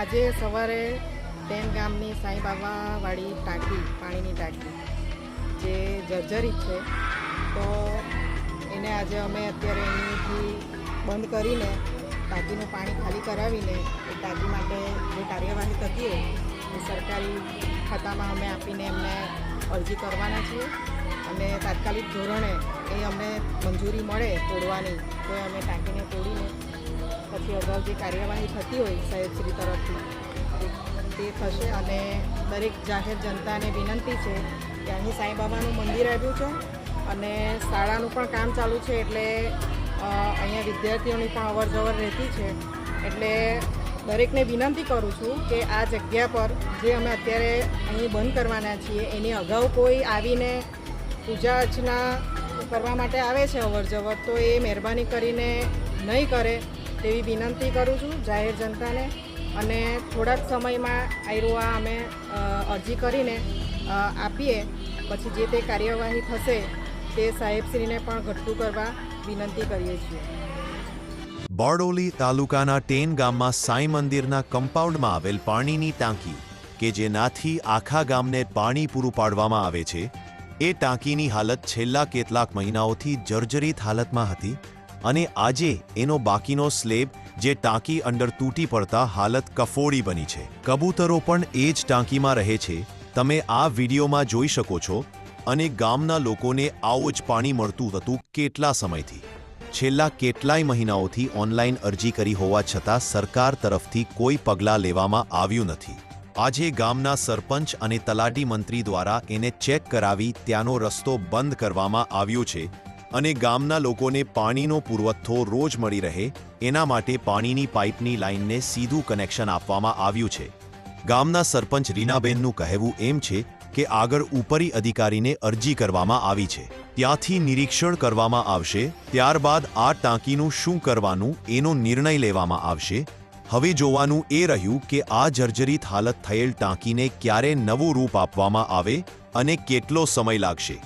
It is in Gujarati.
આજે સવારે ડેમ ગામની સાંઈ બાબાવાળી ટાંકી, પાણીની ટાંકી, જે જર્જરિત છે, તો એને આજે અમે અત્યારે અહીંથી બંધ કરીને ટાંકીનું પાણી ખાલી કરાવીને એ ટાંકી માટે જે કાર્યવાહી થતી એ સરકારી ખાતામાં અમે આપીને એમને અરજી કરવાના છીએ. અને તાત્કાલિક ધોરણે એ અમને મંજૂરી મળે તોડવાની, તો અમે ટાંકીને તોડીને પછી અગાઉ જે કાર્યવાહી થતી હોય સાહેબશ્રી તરફથી, તે- થશે અને દરેક જાહેર જનતાને વિનંતી છે કે અહીં સાંઈબાબાનું મંદિર આવ્યું છે અને શાળાનું પણ કામ ચાલુ છે એટલે અહીંયા વિદ્યાર્થીઓની પણ અવર જવર રહેતી છે. એટલે દરેકને વિનંતી કરું છું કે આ જગ્યા પર જે અમે અત્યારે અહીં બંધ કરવાના છીએ, એની અગાઉ કોઈ આવીને પૂજા અર્ચના કરવા માટે આવે છે અવર જવર તો એ મહેરબાની કરીને નહીં કરે. તેવી વિનંતી કરું છું જાહેર જનતાને. અને થોડાક સમયમાં આયરું આ અમે અરજી કરીને આપીએ. પછી જે તે કાર્યવાહી થશે તે સાહેબશ્રીને પણ ઘટતું કરવા વિનંતી કરીએ છીએ. બારડોલી તાલુકાના ટેન ગામમાં સાંઈ મંદિરના કમ્પાઉન્ડમાં આવેલ પાણીની ટાંકી કે જેનાથી આખા ગામને પાણી પૂરું પાડવામાં આવે છે, એ ટાંકીની હાલત છેલ્લા કેટલાક મહિનાઓથી જર્જરિત હાલતમાં હતી અને આજે એનો બાકીનો સ્લેબ જે ટાંકી અંડર તૂટી પડતા હાલત કફોડી બની છે. કબૂતરો પણ એ જ ટાંકીમાં રહે છે. તમે આ વિડીયોમાં જોઈ શકો છો અને ગામના લોકોને આવું જ પાણી મળતું હતું કેટલા સમયથી. છેલ્લા કેટલાય મહિનાઓથી ઓનલાઈન અરજી કરી હોવા છતાં સરકાર તરફથી કોઈ પગલાં લેવામાં આવ્યું નથી. આજે ગામના સરપંચ અને તલાટી મંત્રી દ્વારા એને ચેક કરાવી ત્યાંનો રસ્તો બંધ કરવામાં આવ્યો છે. અને ગામના લોકોને પાણીનો પુરવઠો રોજ મળી રહે, એના માટે પાણીની પાઇપની લાઇનને સીધું કનેક્શન આપવામાં આવ્યું છે. ગામના સરપંચ રીનાબેનનું કહેવું એમ છે કે આગળ ઉપરી અધિકારીને અરજી કરવામાં આવી છે. ત્યાંથી નિરીક્ષણ કરવામાં આવશે, ત્યારબાદ આ ટાંકીનું શું કરવાનું એનો નિર્ણય લેવામાં આવશે. હવે જોવાનું એ રહ્યું કે આ જર્જરિત હાલત થયેલ ટાંકીને ક્યારે નવું રૂપ આપવામાં આવે અને કેટલો સમય લાગશે.